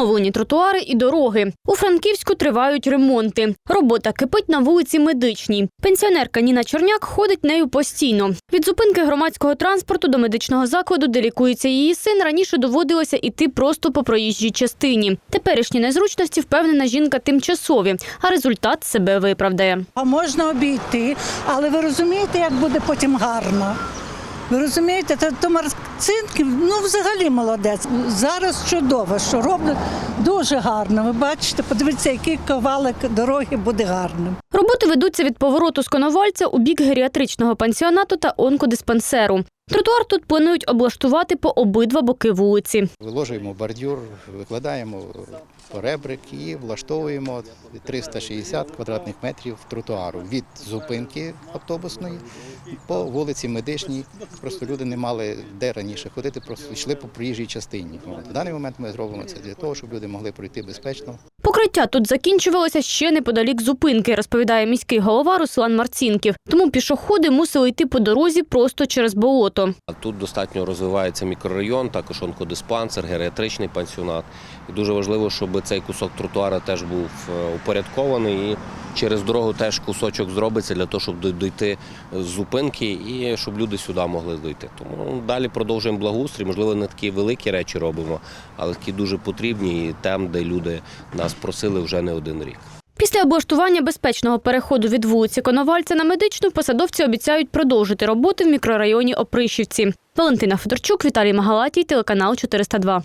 Оновлені тротуари і дороги. У Франківську тривають ремонти. Робота кипить на вулиці Медичній. Пенсіонерка Ніна Черняк ходить нею постійно. Від зупинки громадського транспорту до медичного закладу, де лікується її син, раніше доводилося іти просто по проїжджій частині. Теперішні незручності впевнена жінка тимчасові, а результат себе виправдає. А можна обійти, але ви розумієте, як буде потім гарно. Ви розумієте, та то Марцинків, ну взагалі молодець. Зараз чудово, що роблять дуже гарно. Ви бачите, подивіться, який ковалик дороги буде гарним. Роботи ведуться від повороту з Коновальця у бік геріатричного пансіонату та онкодиспансеру. Тротуар тут планують облаштувати по обидва боки вулиці. Виложуємо бордюр, викладаємо поребрик і влаштовуємо 360 квадратних метрів тротуару від зупинки автобусної по вулиці Медичній. Просто люди не мали де раніше ходити, просто йшли по проїжджій частині. В даний момент ми зробимо це для того, щоб люди могли пройти безпечно Покриття тут закінчувалося ще неподалік зупинки, розповідає міський голова Руслан Марцінків. Тому пішоходи мусили йти по дорозі просто через болото. Тут достатньо розвивається мікрорайон, також онкодиспансер, геріатричний пансіонат. І дуже важливо, щоб цей кусок тротуара теж був е, упорядкований і через дорогу теж кусочок зробиться для того, щоб дой- дойти з зупинки і щоб люди сюди могли дойти. Тому далі продовжуємо благоустрій. Можливо, не такі великі речі робимо, але такі дуже потрібні і там, де люди нас просили вже не один рік. Після облаштування безпечного переходу від вулиці Коновальця на медичну посадовці обіцяють продовжити роботи в мікрорайоні Опришівці. Валентина Федорчук, Віталій Магалатій, телеканал 402.